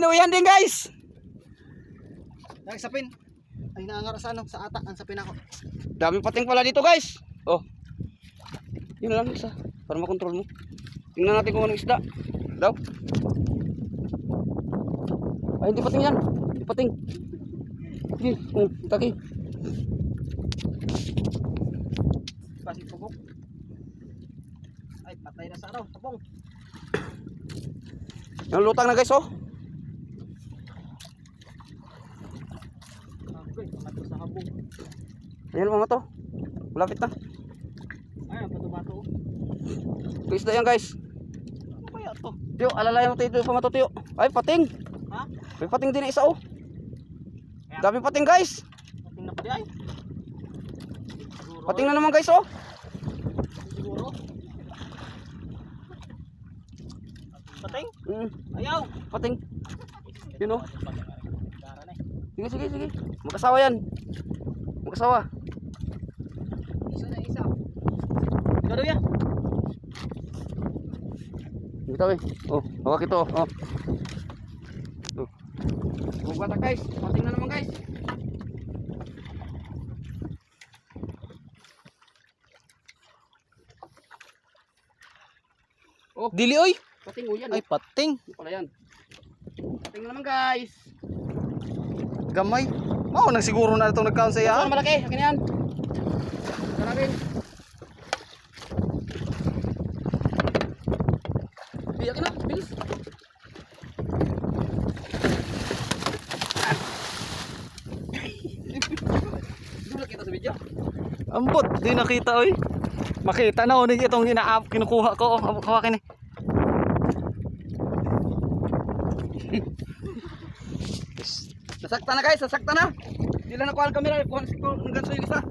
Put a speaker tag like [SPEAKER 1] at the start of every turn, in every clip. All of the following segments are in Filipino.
[SPEAKER 1] Pinuwihan din guys.
[SPEAKER 2] Dahil. Ay naangar sa ano, sa ata, ang sapin ako.
[SPEAKER 1] Daming pating pala dito guys. Oh. Yun lang isa. Para makontrol mo. Tingnan natin kung anong isda. Daw. Ay, hindi pating yan. Hindi pating. Sige, um, taki.
[SPEAKER 2] Pasig pugok. Ay, patay na sa ano, tabong.
[SPEAKER 1] Yung lutang na guys, oh. Ayan mga to. Malapit na.
[SPEAKER 2] Ay, ang bato-bato.
[SPEAKER 1] Ito isda yan guys.
[SPEAKER 2] Ano kaya to?
[SPEAKER 1] Tiyo, alalayan mo tayo dito pamato, tiyo. Ay, pating.
[SPEAKER 2] Ha?
[SPEAKER 1] May pating din na isa, oh. Daming pating guys.
[SPEAKER 2] Pating na pa di ay. Siguro.
[SPEAKER 1] Pating na naman guys, oh.
[SPEAKER 2] Siguro. Pating?
[SPEAKER 1] Mm,
[SPEAKER 2] Ayaw.
[SPEAKER 1] pating. Yun, oh. Sige, sige, sige. Magkasawa yan. Magkasawa.
[SPEAKER 2] Isa na isa. Gado ya.
[SPEAKER 1] Bitaw eh. Oh, hawak ito. Oh. Oh. Bugata guys. Pating na naman guys. Oh,
[SPEAKER 3] Dili oy.
[SPEAKER 1] pating mo yan.
[SPEAKER 3] Ay
[SPEAKER 1] Ay,
[SPEAKER 3] pating.
[SPEAKER 1] pala yan. Pating na naman guys.
[SPEAKER 3] Gamay. Mao nang siguro na itong nagkaon sa iya.
[SPEAKER 1] na malaki. Akin yan. Natin. Biyak na. Bilis. Dula kita sa video.
[SPEAKER 3] Ambot, di nakita oy. Makita na unig itong inaap kinukuha ko. Oh, hawak- hawakin eh.
[SPEAKER 1] Nasakta na guys, nasakta na. Hindi lang nakuha ang camera, kuha ko ng ganso yung isa.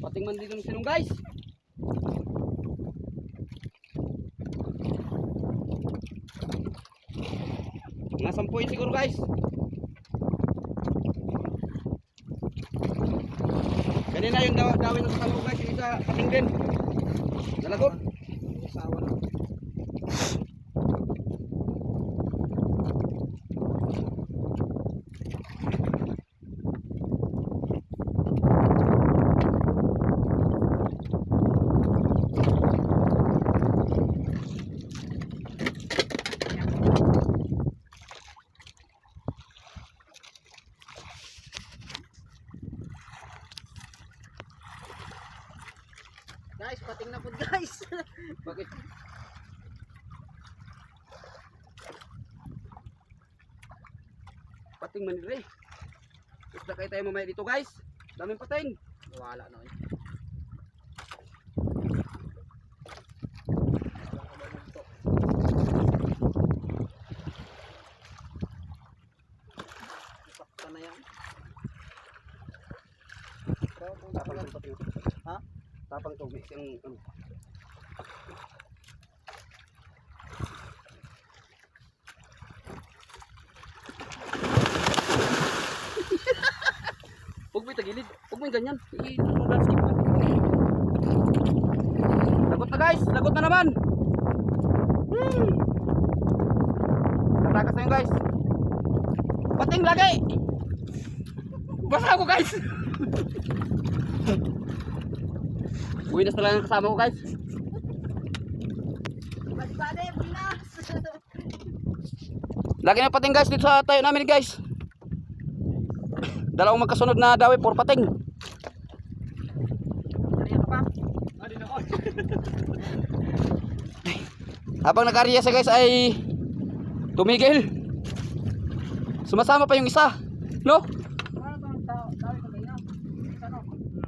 [SPEAKER 1] Pating man dito ng sinong guys. Sampu yun siguro guys. Kanina yung daw dawin ng sampu guys, yung isa pating din.
[SPEAKER 2] Salamat. Guys, pating na po guys.
[SPEAKER 1] Bakit? Pating manire. Isda kayo tayo mamaya dito guys. Daming pating.
[SPEAKER 2] Wala na
[SPEAKER 1] pating.
[SPEAKER 2] Ha?
[SPEAKER 1] Tapang. May isang ano. Huwag mo itagilid. Huwag yung ganyan. I-landscape mo. Lagot na guys. Lagot na naman. Hmm. Tatakas na yun guys. Pating lagi. Basa ako guys. Uwi na talaga ang kasama ko guys.
[SPEAKER 2] Bade, binas!
[SPEAKER 1] Lagi na pating guys dito sa tayo namin guys. Dalawang magkasunod na dawi for pating. Habang nag-area siya guys ay tumigil. Sumasama pa yung isa. No?